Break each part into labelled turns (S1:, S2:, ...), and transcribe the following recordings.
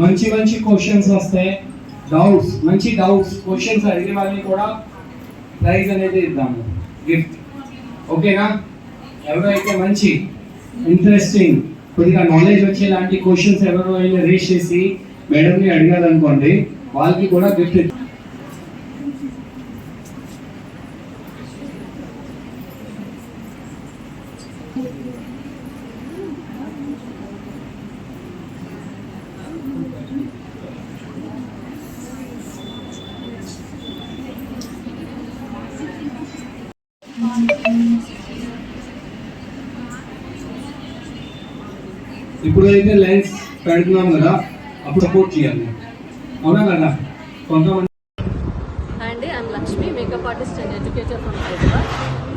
S1: మంచి మంచి క్వశ్చన్స్ వస్తాయి. డౌట్స్ మంచి డౌట్స్ క్వశ్చన్స్ అడిగిన వాళ్ళని కూడా ప్రైజ్ అనేది ఇద్దాము. గిఫ్ట్ ఓకేనా ఎవరైతే మంచి ఇంట్రెస్టింగ్ కొద్దిగా నాలెడ్జ్ వచ్చేలాంటి క్వశ్చన్స్ ఎవరు అయినా రేస్ చేసి మేడంని అడగాలనుకోండి వాళ్ళకి కూడా గిఫ్ట్ ఇప్పుడు అయితే లైన్స్ పెడుతున్నాం కదా అప్పుడు సపోర్ట్ చేయాలి. అవునా కదా కొంతమంది
S2: అండి Lakshmi makeup artist and educator from Hyderabad.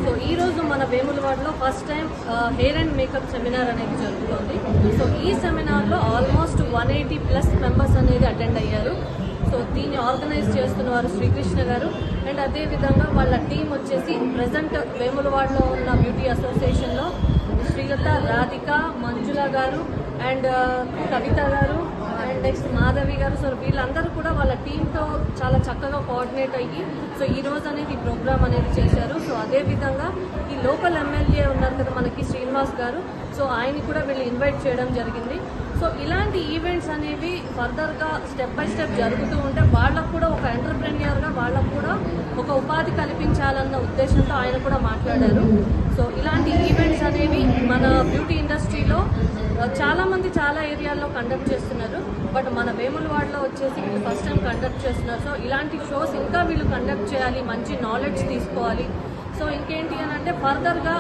S2: So ఈ రోజు మన వేములవాడలో first time hair and makeup seminar అనేది జరుగుతుంది. సో ఈ సెమినార్లో almost one eighty plus members అనేది అటెండ్ అయ్యారు. సో దీన్ని ఆర్గనైజ్ చేస్తున్న వారు శ్రీకృష్ణ గారు. అండ్ అదేవిధంగా వాళ్ళ టీం వచ్చేసి ప్రజెంట్ వేములవాడలో ఉన్న బ్యూటీ అసోసియేషన్లో శ్రీలత రాధిక మంజుల గారు అండ్ కవిత గారు అండ్ నెక్స్ట్ మాధవి గారు. సో వీళ్ళందరూ కూడా వాళ్ళ టీంతో చాలా చక్కగా కోఆర్డినేట్ అయ్యి సో ఈ రోజు అనేది ఈ ప్రోగ్రామ్ అనేది చేశారు. సో అదేవిధంగా ఈ లోకల్ ఎమ్మెల్యే ఉన్నారు కదా మనకి శ్రీనివాస్ గారు. సో ఆయన కూడా వీళ్ళు ఇన్వైట్ చేయడం జరిగింది. సో ఇలాంటి ఈవెంట్స్ అనేవి ఫర్దర్గా స్టెప్ బై స్టెప్ జరుగుతూ ఉంటే వాళ్ళకు కూడా ఒక ఎంటర్ప్రెన్యూర్గా వాళ్ళకు కూడా ఒక ఉపాధి కల్పించాలన్న ఉద్దేశంతో ఆయన కూడా మాట్లాడారు. సో ఇలాంటి ఈవెంట్స్ అనేవి మన బ్యూటీ ఇండస్ట్రీలో చాలామంది చాలా ఏరియాల్లో కండక్ట్ చేస్తున్నారు బట్ మన వేములవాడలో వచ్చేసి వీళ్ళు ఫస్ట్ టైం కండక్ట్ చేస్తున్నారు. సో ఇలాంటి షోస్ ఇంకా వీళ్ళు కండక్ట్ చేయాలి మంచి నాలెడ్జ్ తీసుకోవాలి. సో ఇంకేంటి అని అంటే ఫర్దర్గా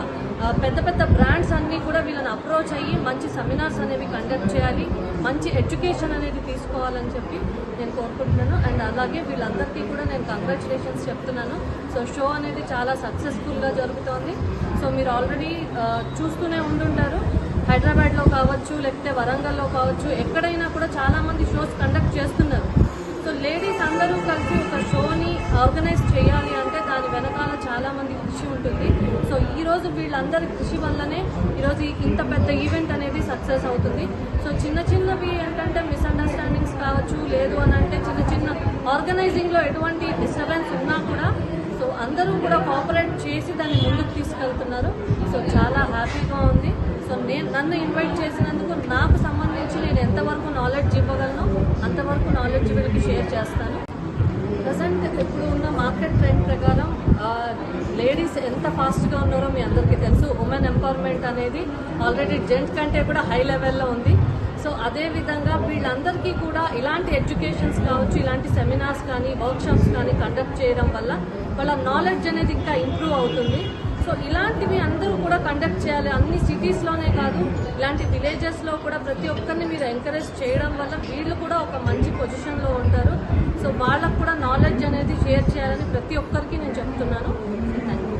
S2: పెద్ద పెద్ద బ్రాండ్స్ అన్నీ కూడా వీళ్ళని అప్రోచ్ అయ్యి మంచి సెమినార్స్ అనేవి కండక్ట్ చేయాలి మంచి ఎడ్యుకేషన్ అనేది తీసుకోవాలని చెప్పి నేను కోరుకుంటున్నాను. అండ్ అలాగే వీళ్ళందరికీ కూడా నేను కంగ్రాచులేషన్స్ చెప్తున్నాను. సో షో అనేది చాలా సక్సెస్ఫుల్గా జరుగుతోంది. సో మీరు ఆల్రెడీ చూస్తూనే ఉండుంటారు. హైదరాబాద్లో కావచ్చు లేకపోతే వరంగల్లో కావచ్చు ఎక్కడైనా కూడా చాలామంది షోస్ కండక్ట్ చేస్తున్నారు. సో లేడీస్ అందరూ కలిసి ఒక షోని ఆర్గనైజ్ చేయాలి అంటే దాని వెనకాల చాలామంది కృషి ఉంటుంది. సో ఈ రోజు వీళ్ళందరి కృషి వల్లనే ఈరోజు ఇంత పెద్ద ఈవెంట్ అనేది సక్సెస్ అవుతుంది. సో చిన్న చిన్నవి ఏంటంటే మిస్అండర్స్టాండింగ్స్ కావచ్చు లేదు అని అంటే చిన్న చిన్న ఆర్గనైజింగ్లో ఎటువంటి డిస్టర్బెన్స్ ఉన్నా కూడా సో అందరూ కూడా కోఆపరేట్ చేసి దాన్ని ముందుకు తీసుకెళ్తున్నారు. సో చాలా హ్యాపీగా ఉంది. సో నేను నన్ను ఇన్వైట్ చేసినందుకు నాకు సంబంధించి నేను ఎంతవరకు నాలెడ్జ్ ఇవ్వగలను అంతవరకు నాలెడ్జ్ వీళ్ళకి షేర్ చేస్తాను. ప్రజెంట్ ఇప్పుడు ఉన్న మార్కెట్ ట్రెండ్ ప్రకారం లేడీస్ ఎంత ఫాస్ట్గా ఉన్నారో మీ అందరికీ తెలుసు. ఉమెన్ ఎంపవర్మెంట్ అనేది ఆల్రెడీ జెంట్ కంటే కూడా హై లెవెల్లో ఉంది. సో అదే విధంగా వీళ్ళందరికీ కూడా ఇలాంటి ఎడ్యుకేషన్స్ కావచ్చు ఇలాంటి సెమినార్స్ కానీ వర్క్షాప్స్ కానీ కండక్ట్ చేయడం వల్ల వాళ్ళ నాలెడ్జ్ అనేది ఇంకా ఇంప్రూవ్ అవుతుంది. సో ఇలాంటివి అందరూ కూడా కండక్ట్ చేయాలి. అన్ని సిటీస్లోనే కాదు ఇలాంటి విలేజెస్లో కూడా ప్రతి ఒక్కరిని మీరు ఎంకరేజ్ చేయడం వల్ల వీళ్ళు కూడా ఒక మంచి పొజిషన్లో ఉంటారు. సో వాళ్ళకు కూడా నాలెడ్జ్ అనేది షేర్ చేయాలని ప్రతి ఒక్కరికి నేను చెప్తున్నాను థ్యాంక్ యూ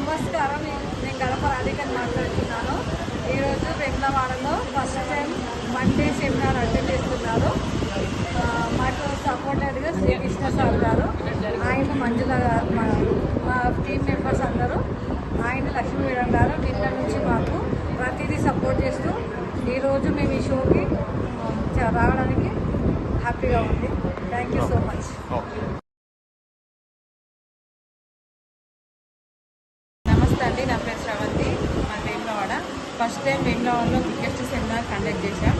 S3: నమస్కారం. నేను నేను గడప రాధికని మాట్లాడుతున్నాను. ఈరోజు వెమ్లవాడలో first time Monday seminar attend చేస్తున్నారు. మాకు సపోర్టెడ్గా శ్రీకృష్ణ సార్ గారు. ఆయన మంజుల మా మా టీం మెంబర్స్ అందరూ. ఆయన లక్ష్మీ మేడం గారు నిన్న నుంచి మాకు ప్రతిదీ సపోర్ట్ చేస్తూ ఈరోజు మేము ఈ షోకి రావడానికి హ్యాపీగా ఉంది. థ్యాంక్ యూ సో మచ్
S4: నమస్తే అండి నా పేరు శ్రవంతి మా వేములవాడ ఫస్ట్ టైం వేములవాడలో బిగ్గెస్ట్ సెమినార్ కండక్ట్ చేశాం.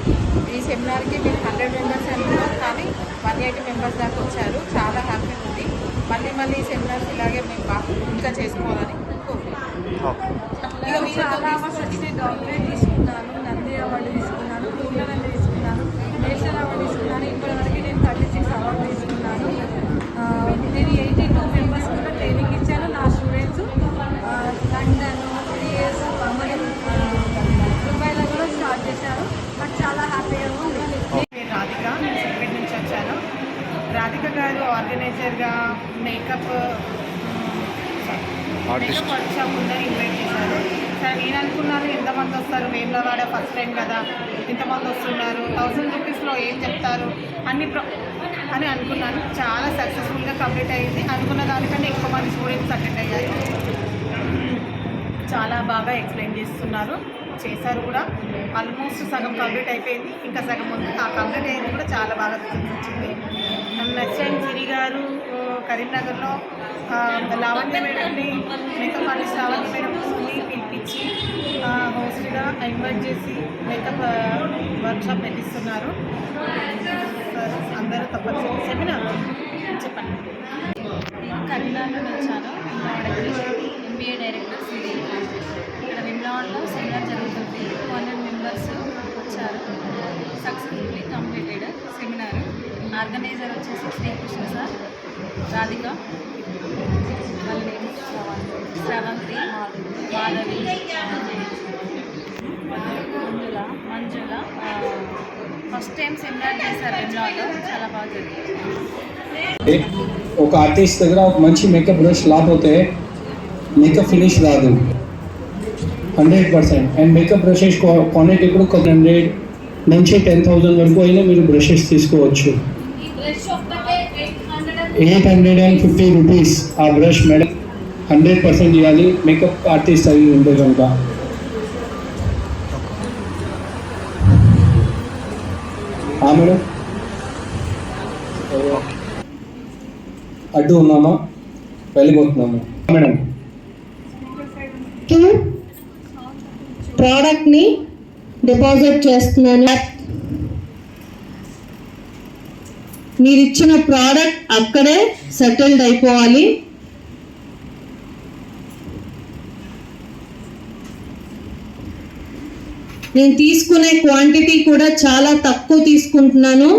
S4: ఈ సెమినార్కి మేము హండ్రెడ్ మెంబర్స్ అనుకున్నాం కానీ వన్ ఎయిటీ మెంబర్స్ దాకా వచ్చారు. చాలా హ్యాపీ ఉంది. మళ్ళీ మళ్ళీ ఈ సెమినార్స్ ఇలాగే మేము బాగా ఇంకా చేసుకోవాలని కోరుకుంటున్నాం.
S3: చాలా వచ్చినాయి డాక్టరేట్ తీసుకున్నాను నంది అవార్డు తీసుకున్నాను టూర్నమెంట్ తీసుకున్నాను నేషనల్ అవార్డు తీసుకున్నాను ఇప్పటివరకు నేను థర్టీ సిక్స్ అవార్డు తీసుకున్నాను ఆ, నేను ఎయిటీ టూ మెంబర్స్ కూడా ట్రైనింగ్ ఇచ్చాను నా స్టూడెంట్స్ లండన్ యూఎస్ దుబాయ్లో కూడా స్టార్ట్ చేశారు నాకు చాలా హ్యాపీగా ఉంది
S5: పేరు రాధిక నేను సిద్దిపేట నుంచి వచ్చాను రాధిక గారు ఆర్గనైజర్గా మేకప్ మేకప్ వర్క్షాప్ ఉందని ఇన్వైట్ చేశారు. సరే నేను అనుకున్నాను ఎంతమంది వస్తారు? వేములవాడ ఫస్ట్ టైం కదా ఎంతమంది వస్తున్నారు? థౌసండ్ రూపీస్లో ఏం చెప్తారు? అన్ని ప్ర అని అనుకున్నాను. చాలా సక్సెస్ఫుల్గా కంప్లీట్ అయ్యింది అనుకున్న దానికంటే ఎక్కువ మంది స్టూడెంట్స్ అటెండ్ అయ్యారు. చాలా బాగా ఎక్స్ప్లెయిన్ చేస్తున్నారు. చేశారు కూడా. ఆల్మోస్ట్ సగం కంప్లీట్ అయిపోయింది. ఇంకా సగం ఉంది. ఆ కంప్లీట్ అయింది కూడా చాలా బాగా వచ్చింది నెక్స్ట్ టైం సిరి గారు కరీంనగర్లో లావణ్య మేడంని మేకప్ ఆర్టిస్ట్ లావణ్య మేడంని పిలిపించి హోస్ట్గా ఇన్వైట్ చేసి మేకప్ వర్క్షాప్ పెట్టిస్తున్నారు అందరూ తప్పనిసరి సెమినార్ చెప్పండి.
S6: కరీంనగర్ వచ్చాను. ఎంబీఏ డైరెక్టర్ సిరి ఇక్కడ సెమినార్ జరుగుతుంది. టూ హండ్రెడ్ మెంబర్స్ వచ్చారు. సక్సెస్ఫుల్లీ కంప్లీటెడ్ సెమినార్ ఆర్గనైజర్ వచ్చేసి శ్రీకృష్ణ సార్ రాధిక వాళ్ళ name Sravanthi Madhavi Manjula Manjula first time seminar చేశారు విమ్లవాడలో చాలా బాగా జరిగింది.
S1: ఒక ఆర్టిస్ట్ దగ్గర ఒక మంచి మేకప్ బ్రష్ లేకపోతే మేకప్ ఫినిష్ రాదు. Hundred percent. And makeup brushes quantity కూడా ఒక హండ్రెడ్ నుంచి టెన్ థౌజండ్ వరకు అయినా మీరు బ్రషెస్ తీసుకోవచ్చు. Eight hundred and fifty rupees ఆ బ్రష్ మేడం హండ్రెడ్ పర్సెంట్ ఇవ్వాలి. మేకప్ ఆర్టిస్ట్ అవి ఉంటే కనుక. మేడం. అడ్డు ఉన్నామా? వెళ్ళిపోతున్నాము. మేడం.
S7: ప్రోడక్ట్ని డిపాజిట్ చేస్తున్నాను. మీరు ఇచ్చిన ప్రోడక్ట్ అక్కడే సెటిల్డ్ అయిపోవాలి. నేను తీసుకునే క్వాంటిటీ కూడా చాలా తక్కువ తీసుకుంటున్నాను.